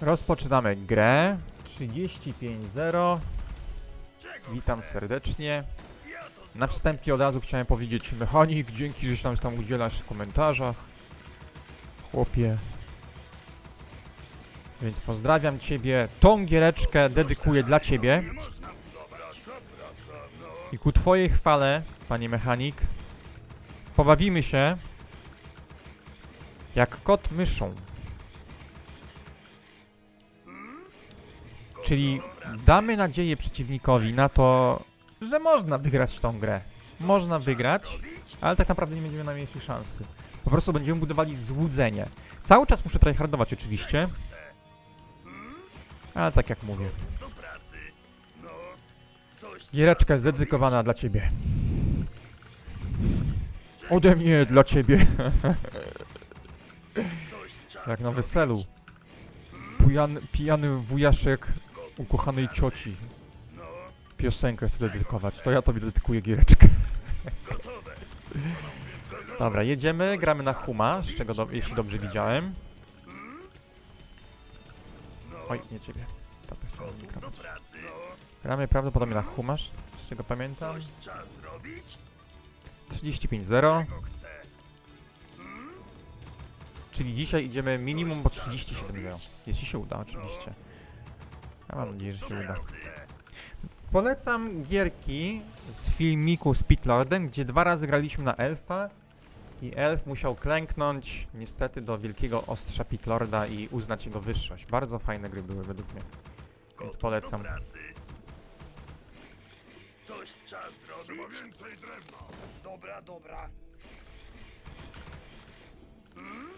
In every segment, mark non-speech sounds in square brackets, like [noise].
Rozpoczynamy grę. 35-0. Witam serdecznie. Na wstępie od razu chciałem powiedzieć mechanik, dzięki, że się tam udzielasz w komentarzach. Chłopie. Więc pozdrawiam Ciebie. Tą giereczkę dedykuję dla Ciebie. I ku Twojej chwale, Panie mechanik, pobawimy się jak kot myszą. Czyli damy nadzieję przeciwnikowi na to, że można wygrać tą grę. Można wygrać, ale tak naprawdę nie będziemy na najmniejszej szansy. Po prostu będziemy budowali złudzenie. Cały czas muszę tryhardować oczywiście. Ale tak jak mówię. Giereczka jest dedykowana dla ciebie. Ode mnie dla ciebie. [laughs] jak na weselu. Pijany wujaszek ukochanej cioci. Piosenkę chcę dedykować. To ja tobie dedykuję giereczkę. [laughs] Dobra, jedziemy, gramy na Huma, z czego, do, jeśli dobrze widziałem. Oj, nie ciebie. Dobra, chciałem nie grać. Gramy prawdopodobnie na Huma, z czego pamiętam. 35-0. Czyli dzisiaj idziemy minimum po 37-0. Jeśli się uda, oczywiście. Ja mam nadzieję, że się uda. Polecam gierki z filmiku z Pitlordem, gdzie dwa razy graliśmy na elfa i elf musiał klęknąć niestety do wielkiego ostrza Pitlorda i uznać jego wyższość. Bardzo fajne gry były według mnie, więc polecam. Coś czas zrobić. więcej drewna. Dobra, dobra. Hmm?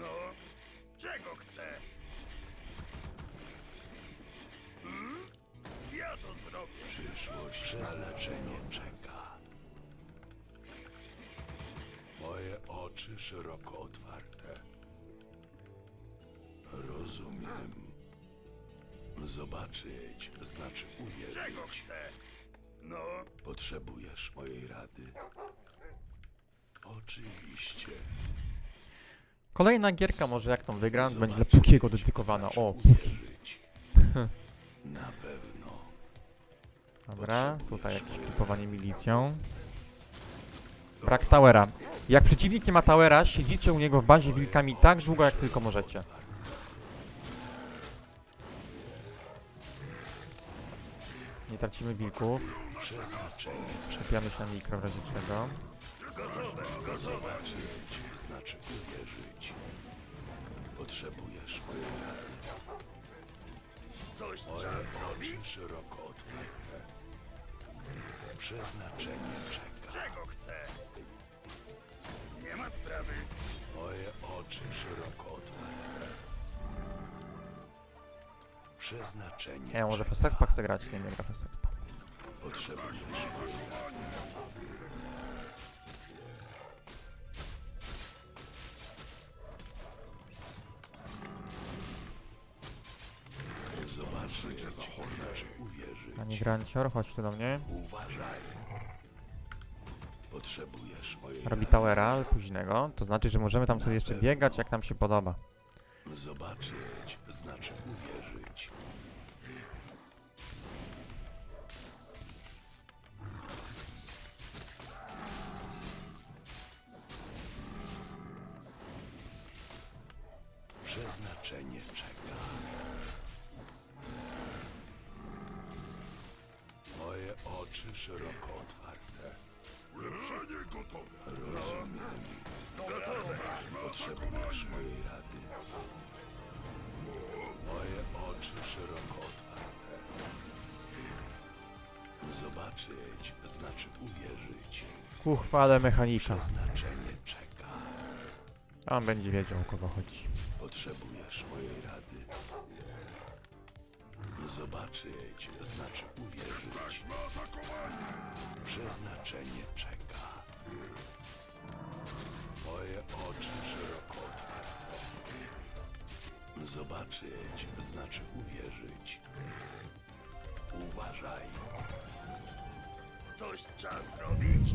No, czego chcę? Przyszłość przeznaczenie czeka. Moje oczy szeroko otwarte. Rozumiem. Zobaczyć znaczy uwierzyć. Czego chcę? No. Potrzebujesz mojej rady? Oczywiście. Kolejna gierka może jak tą wygram, będzie dla Pukiego dedykowana. O, Puki. Uwierzyć. [laughs] Na pewno. Dobra, tutaj jakieś klipowanie milicją. Brak towera. Jak przeciwnik nie ma towera, siedzicie u niego w bazie wilkami tak długo, jak tylko możecie. Nie tracimy wilków. Przeznaczenie Czepiamy się na mikro w razie czego. Potrzebujesz. Coś Moje oczy szeroko otwarte. Przeznaczenie czeka. Czego chcę? Nie ma sprawy. Moje oczy szeroko otwarte. Przeznaczenie Nie, może Festexpa chce grać, nie, nie gra Festexpa. Potrzebujesz rady. Zobaczyć, znaczy uwierzyć. Panie Grancior, chodź tu do mnie. Uważaj. Potrzebujesz mojej Robi towera, ale późnego. To znaczy, że możemy tam sobie jeszcze biegać, jak nam się podoba. rady. Zobaczyć znaczy uwierzyć. Gotowe. Rozumiem. Potrzebujesz mojej rady. Moje oczy szeroko otwarte. Zobaczyć znaczy uwierzyć. Ku chwale mechanika. Przeznaczenie czeka. A on będzie wiedział, o kogo chodzi. Potrzebujesz mojej rady. Zobaczyć znaczy uwierzyć. Przeznaczenie czeka. Moje oczy szeroko otwarte. Zobaczyć znaczy uwierzyć. Uważaj. Coś czas robić?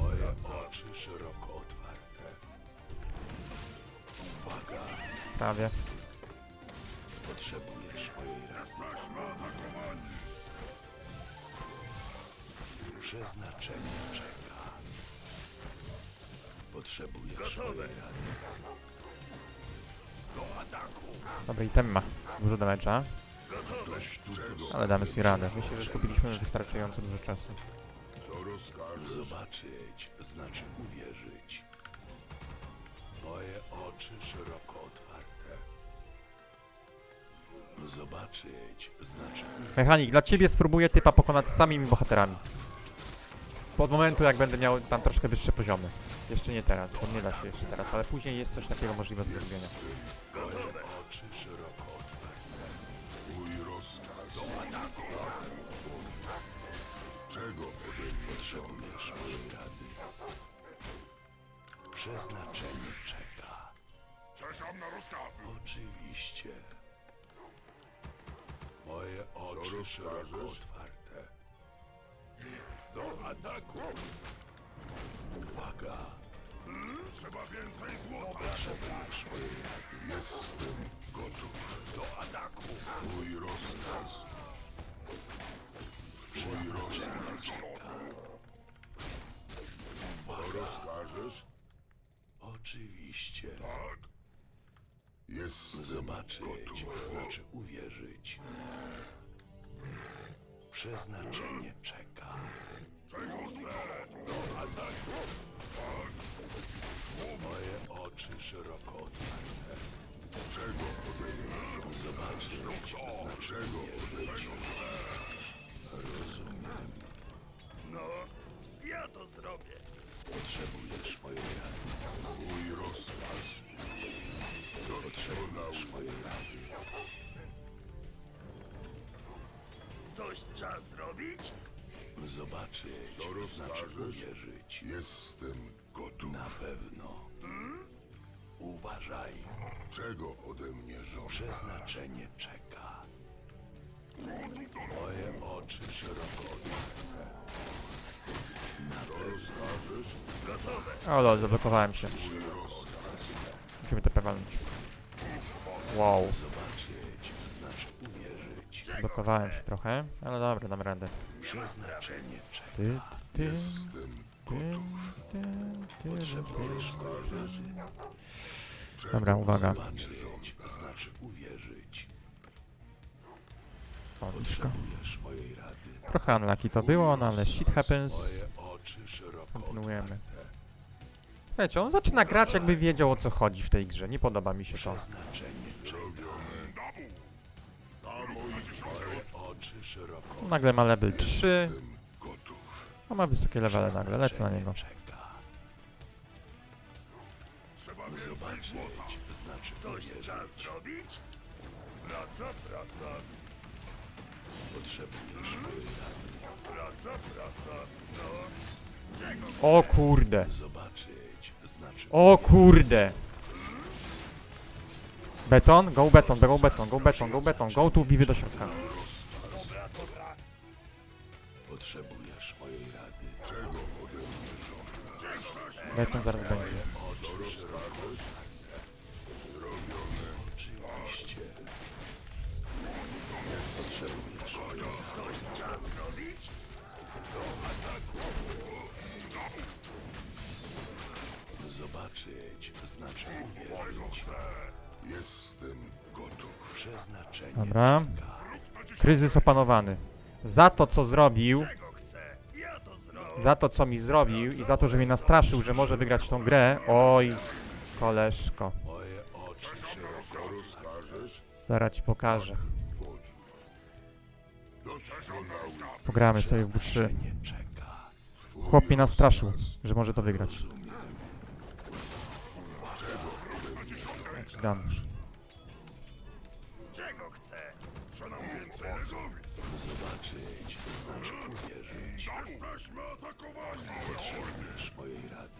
Moje oczy szeroko otwarte. Uwaga. Prawie. Potrzebujesz mojej rady. Jesteśmy atakowani! Przeznaczenie czeka. Potrzebujesz mojej rady. Do ataku! Dobry item ma. Dużo damage'a, ale damy sobie radę. Myślę, że skupiliśmy wystarczająco dużo czasu. Co rozkażesz? Zobaczyć znaczy uwierzyć. Moje oczy szeroko otwarte. Zobaczyć znaczy uwierzyć. Mechanik, dla ciebie spróbuję typa pokonać z samymi bohaterami. Od momentu, jak będę miał tam troszkę wyższe poziomy. Jeszcze nie teraz, bo nie da się jeszcze teraz, ale później jest coś takiego możliwe do zrobienia. Czego potrzebujesz mojej rady? Przeznaczenie czeka. Czekam na rozkazy. Oczywiście. Moje oczy szeroko otwarte. Do ataku. Uwaga. Trzeba więcej złota. Rady. Jestem gotów. Do ataku. Mój rozkaz. Mój rozkaz. Uwaga. rozkażesz? Oczywiście. Tak. Jest Zobaczyć znaczy uwierzyć. Przeznaczenie czeka. Oczy szeroko otwarte. Czego? Zobaczyć znaczy uwierzyć. Rozumiem. No, ja to zrobię. Potrzebujesz mojej rady. Mój rozkaz. Potrzebujesz mojej rady. Coś trzeba zrobić? Zobaczyć znaczy uwierzyć. Jestem gotów. Na pewno. Uważaj. Czego ode mnie żądasz? Przeznaczenie czeka. Moje oczy szeroko otwarte. Na pewno. Gotowe. O lol, zablokowałem się. Musimy to walnąć. Wow, Zobaczyć znaczy uwierzyć. zablokowałem się trochę, ale dobra, dam radę. Przeznaczenie czeka. Ty, ty, Jestem ty, ty, ty, Potrzebujesz mojej rady. Dobra, uwaga. Zobaczyć znaczy uwierzyć. Trochę unlucky to było, no ale shit happens. Kontynuujemy. Wiecie, on zaczyna grać jakby wiedział o co chodzi w tej grze. Nie podoba mi się to. Nagle ma level 3, Jestem gotów. a ma wysokie levele nagle, lecę na niego. Zobaczyć znaczy Coś uwierzyć. trzeba zrobić? Praca, praca, Potrzebujesz mojej rady. praca, praca. No, czego? O kurde, Zobaczyć znaczy o kurde. Beton, go beton, go beton, go beton, go beton, go tu wiwy do środka. Dobra, dobra. Potrzebujesz mojej rady. Czego? Beton zaraz będzie. Oczywiście. Potrzebujesz. Coś trzeba zrobić? Zobaczyć. Jestem gotów. Przeznaczenie Dobra. Kryzys opanowany. Za to co zrobił, za to co mi zrobił i za to, że mnie nastraszył, że może wygrać tą grę. Oj, koleżko. Zaraz ci pokażę. Pogramy sobie w W3. Przeznaczenie czeka. Chłop mnie nastraszył, że może to wygrać. Ja ci dam.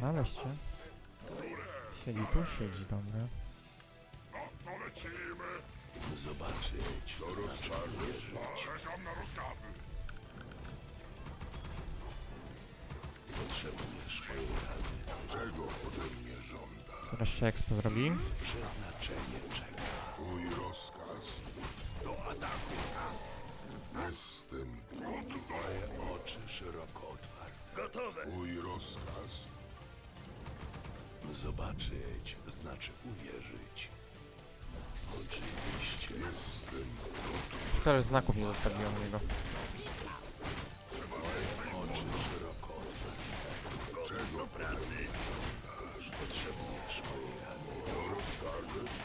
Znaleźć się. Siedzi tu, siedzi, dobra. No to lecimy! Zobaczyć. Czekam na rozkazy. Potrzebujesz mojej rady. Czego ode mnie żąda? Teraz się ekspo zrobi. Przeznaczenie czeka. Twój rozkaz. Do ataku. Jestem gotów. Twoje oczy szeroko otwarte. Gotowe. Twój rozkaz. Zobaczyć znaczy uwierzyć. Oczywiście. Jestem Szkoda, że znaków nie zostawiłem u niego. oczy szeroko otwarte. Gotów pracy. Potrzebujesz mojej rady. Rozkażesz?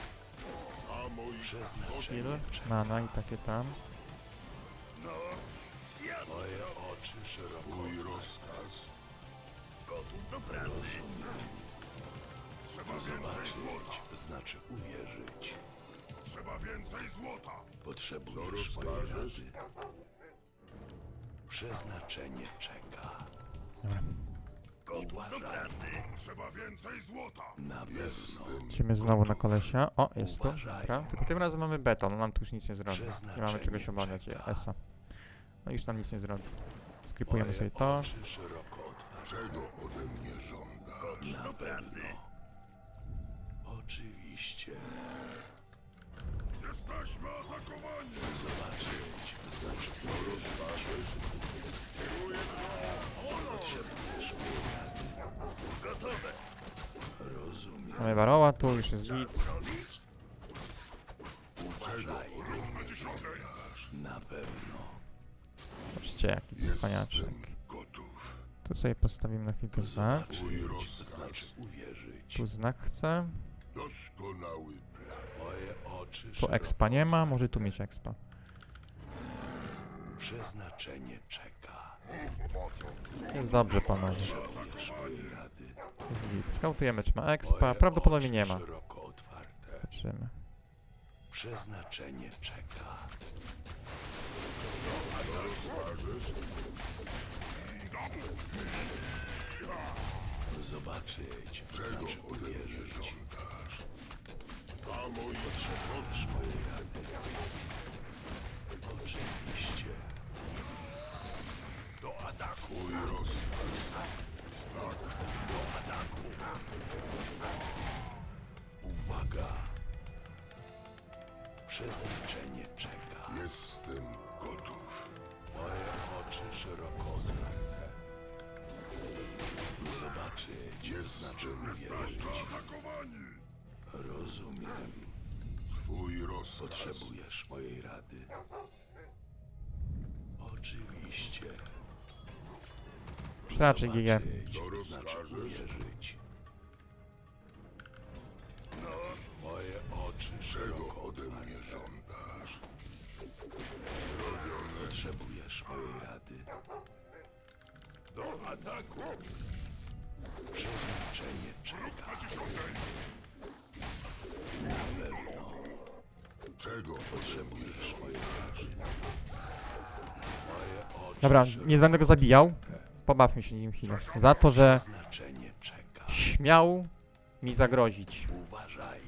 A mój mana i takie tam. No, ja Moje oczy szeroko Twój rozkaz. gotów do pracy. Trzeba zobaczyć znaczy uwierzyć. Trzeba więcej złota! Potrzebujesz mojej rady. Przeznaczenie czeka. Dobra. Do pracy. Trzeba więcej złota! Na pewno. Idziemy znowu na kolesia. O, jest tu. Dobra. Tylko tym razem mamy beton, nam tu już nic nie zrobi. Nie mamy czego się obawiać. Esa. No już nam nic nie zrobi. Skripujemy sobie to. Czego ode mnie żąda? Do pracy. Oczywiście. Jesteśmy atakowani! Zobaczyć znaczy uwierzyć. Potrzebujesz mojej rady. Gotowe. Rozumiem. Mamy baroła, tu już jest git. Uważaj. Na pewno. Patrzcie, jaki cwaniaczek. Gotów! Tu sobie postawimy na chwilkę znak. Znaczy uwierzyć. Tu znak chcę. Doskonały plan! Moje oczy szeroko expa nie ma, może tu mieć expa. Przeznaczenie czeka. Jest dobrze, panowie. Potrzebujesz mojej rady. Jest git. Skautujemy, czy ma expa. Moje Prawdopodobnie oczy nie ma. Szeroko otwarte. Zobaczymy. Przeznaczenie czeka. Zobaczyć, znaczy uwierzyć. A mój Potrzebujesz mojej rady. Oczywiście. do ataku! Mój rozkaz! Uwaga. Przeznaczenie czeka. Jestem gotów! Moje oczy szeroko otwarte. Zobaczyć, znaczy Jesteśmy uwierzyć. atakowani! Rozumiem. Twój rozkaz! Potrzebujesz mojej rady. Oczywiście. Raczej GG. Zobaczyć, Co znaczy rozkażesz? uwierzyć. No, Moje oczy Czego szeroko ode mnie żądasz? Potrzebujesz mojej rady. Do ataku! Przeznaczenie czeka. Na dziesiątej! Na pewno. Czego Potrzebujesz mojej rady. Moje oczy Dobra, nie będę go zabijał. Pobawmy się nim chwilę. Za to, że czeka. śmiał mi zagrozić. Uważaj.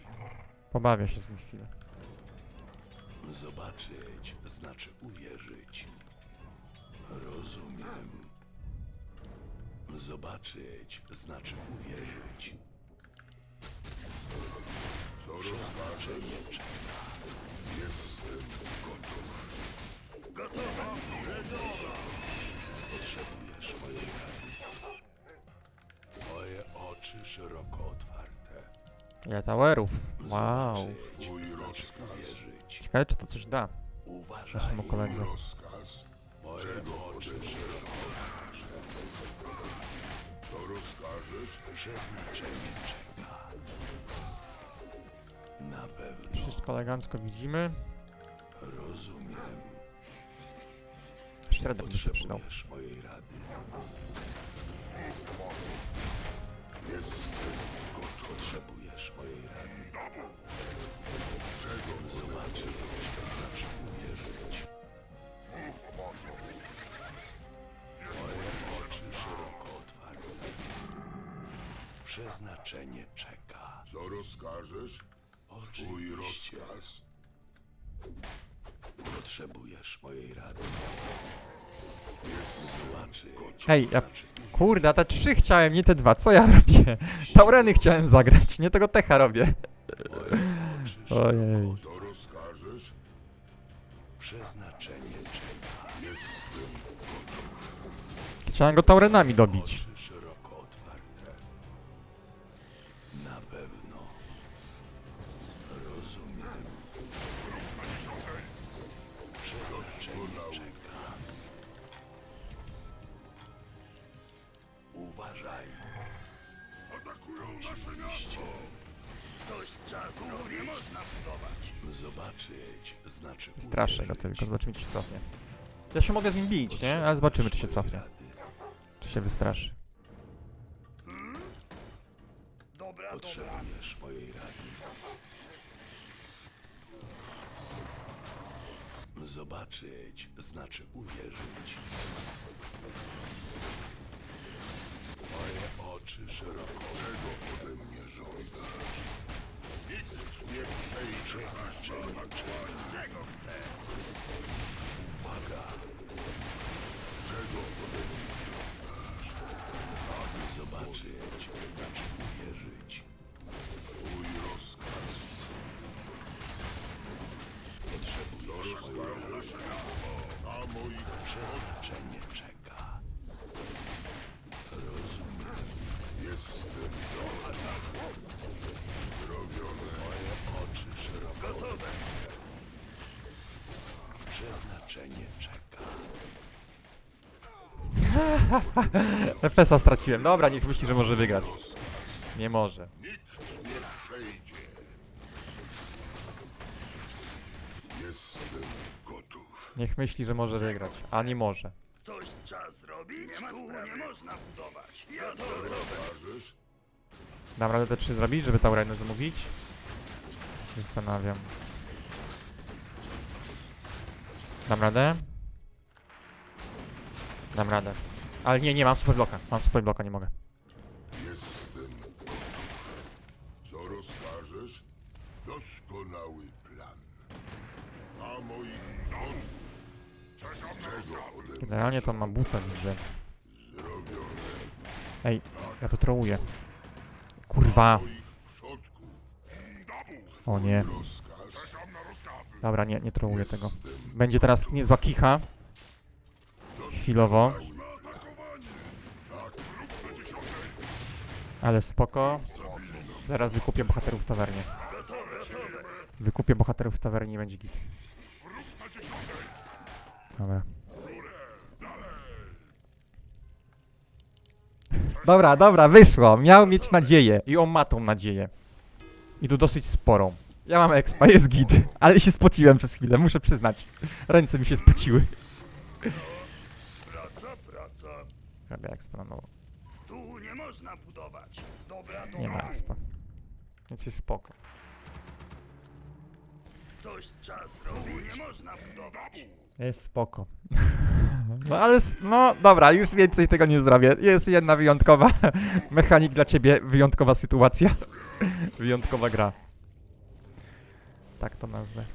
Pobawię się z nim chwilę. Zobaczyć znaczy uwierzyć. Rozumiem. Zobaczyć znaczy uwierzyć. Co? Przeznaczenie czeka. Jestem gotów! gotowe. Potrzebujesz mojej rady. Moje oczy szeroko otwarte. Ile towerów. Wow. Zobaczyć znaczy rozkaz. uwierzyć. Ciekawe, czy to coś da Uważaj. naszemu koledze. Rozkaz! Moje oczy szeroko otwarte. Co rozkażesz? Przeznaczenie. Na pewno. Wszystko elegancko widzimy. Rozumiem. Średnio by się przydał. Potrzebujesz mojej rady. Jestem Potrzebujesz mojej rady. czego? Zobaczyć, znaczy uwierzyć. Mów po co? Moje oczy szeroko otwarte. Przeznaczenie czeka. Co rozkażesz? Twój Oczywiście. rozkaz! Potrzebujesz mojej rady. Zobaczyć. Ej, ja- znaczy Kurde, a te trzy chciałem, nie te dwa. Co ja robię? Taureny chciałem zagrać, nie tego techa robię. Ojej. Co rozkażesz? Przeznaczenie czeka. Jestem Chciałem go taurenami dobić. Zobaczyć znaczy Straszę go tylko, zobaczymy czy się cofnie. Ja się mogę z nim bić, nie? Ale zobaczymy czy się cofnie. Czy się wystraszy. Dobra, Potrzebujesz mojej rady. Zobaczyć znaczy uwierzyć. [laughs] FS-a straciłem. Dobra, niech myśli, że może wygrać. Nie może. Nikt nie przejdzie. Jestem gotów. Niech myśli, że może wygrać. A nie może. Coś czas zrobić? Nie ma sprawy. nie można budować. Gotowe. Rozkażesz? Dam radę te trzy zrobić, żeby taureny zamówić? Zastanawiam. Dam radę? Dam radę. Ale nie, nie, mam superbloka. Mam superbloka, nie mogę. Jestem gotów. Co rozkażesz? Doskonały plan. A moich rządów. Czego ode mnie Generalnie to ma buta, widzę. zrobione? Ej, ja to trołuję. Kurwa. Przodków. O nie. Rozkaz. Czekam na rozkazy. Dobra, nie, nie trołuję tego. Będzie teraz niezła kicha. Chwilowo. Ale spoko. Zaraz wykupię bohaterów w tawernie. Wykupię bohaterów w tawernie i będzie git. Dobra. Dobra, dobra, wyszło. Miał mieć nadzieję. I on ma tą nadzieję. I tu dosyć sporą. Ja mam expa, jest git. Ale się spociłem przez chwilę, muszę przyznać. Ręce mi się spociły. Praca, praca. Robię expa na nowo. Nie można budować. Dobra, dobra. Nie ma expa. Więc jest spoko. Coś czas robić. Nie można budować. Jest spoko. [laughs] No ale, s- no dobra, już więcej tego nie zrobię. Jest jedna wyjątkowa [laughs] mechanik dla ciebie, wyjątkowa sytuacja. [laughs] Wyjątkowa gra. Tak to nazwę.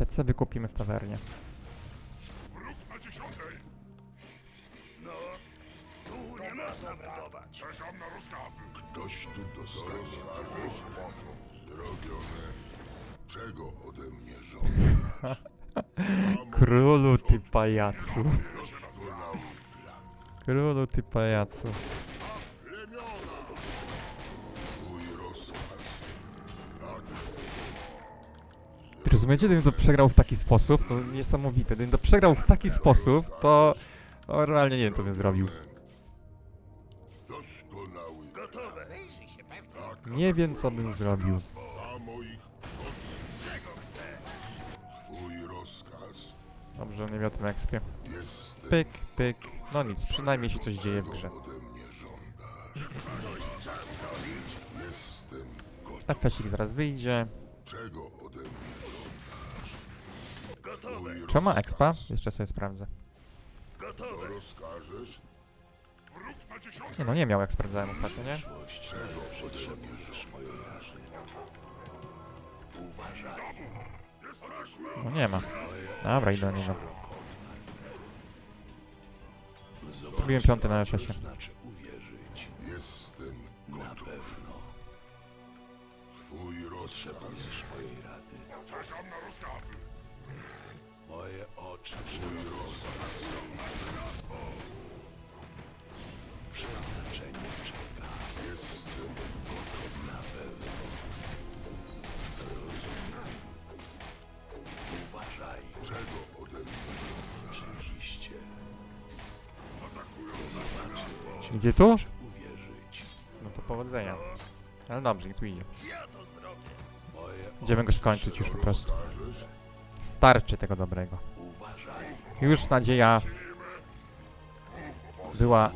TC wykupimy w tawernie. Ruch na dziesiątej. No. Czekam na rozkazy. Ktoś tu dostanie rozkaz. Zrobione. Czego ode mnie żądasz? Królu ty pajacu. Królu ty pajacu. Rozumiecie, gdybym to przegrał w taki sposób? No niesamowite. Gdybym to przegrał w taki sposób, to... O, realnie nie wiem, co bym zrobił. Doskonały. Gotowe. Nie wiem, co bym zrobił. A moich Czego chcę? Twój rozkaz. Dobrze, nie wiem o tym ekspie. Jestem Pyk, pyk. No nic, przynajmniej się coś dzieje w grze. ode mnie żądasz. Jestem. Efesik zaraz wyjdzie. Czego czy ma expa? Jeszcze sobie sprawdzę. Gotowe. Nie no, nie miał jak sprawdzałem ostatnio, nie? No nie ma. Dobra, idę do niego. Zrobiłem piąty na F6. Znaczy. Jestem Na pewno. Twój rozkaz. Mojej rady. Czekam na rozkazy. Moje oczy otwarte. Przeznaczenie czeka. Jestem Na pewno. Rozumiem. Uważaj. czego ode mnie Oczywiście. Atakują Zobaczy, czy Idzie tu? uwierzyć. No to powodzenia. Ale dobrze, i tu idzie. Moje Idziemy go skończyć już po prostu. Starczy tego dobrego. Już nadzieja była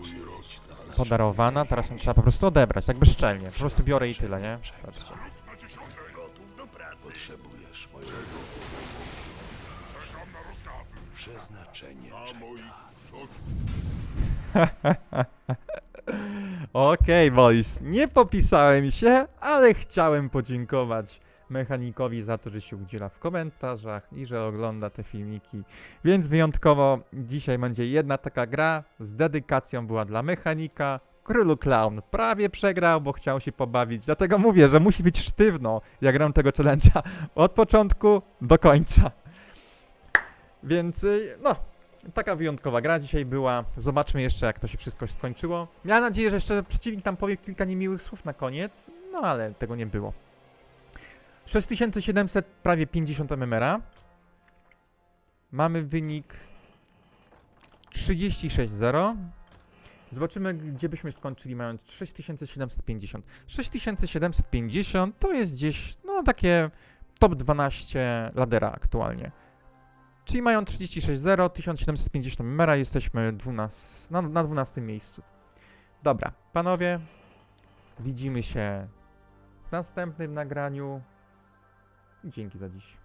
podarowana, teraz ją trzeba po prostu odebrać, tak bezczelnie. Po prostu biorę i tyle, nie? Patrzcie. Potrzebujesz mojego Czekam na rozkazy. przeznaczenie na czeka. Okej, boys, nie popisałem się, ale chciałem podziękować mechanikowi za to, że się udziela w komentarzach i że ogląda te filmiki. Więc wyjątkowo dzisiaj będzie jedna taka gra z dedykacją była dla mechanika. Królu Clown prawie przegrał, bo chciał się pobawić. Dlatego mówię, że musi być sztywno, jak gram tego challenge'a od początku do końca. Więc y, no, Taka wyjątkowa gra dzisiaj była. Zobaczmy jeszcze, jak to się wszystko skończyło. Miałem nadzieję, że jeszcze przeciwnik tam powie kilka niemiłych słów na koniec, no ale tego nie było. 6700, prawie 50 MMR. Mamy wynik 36-0. Zobaczymy, gdzie byśmy skończyli mając 6750. 6750 to jest gdzieś, no takie top 12 ladera aktualnie. Czyli mają 36-0, 1750 mera, jesteśmy 12, na, na 12 miejscu. Dobra, panowie, widzimy się w następnym nagraniu. Dzięki za dziś.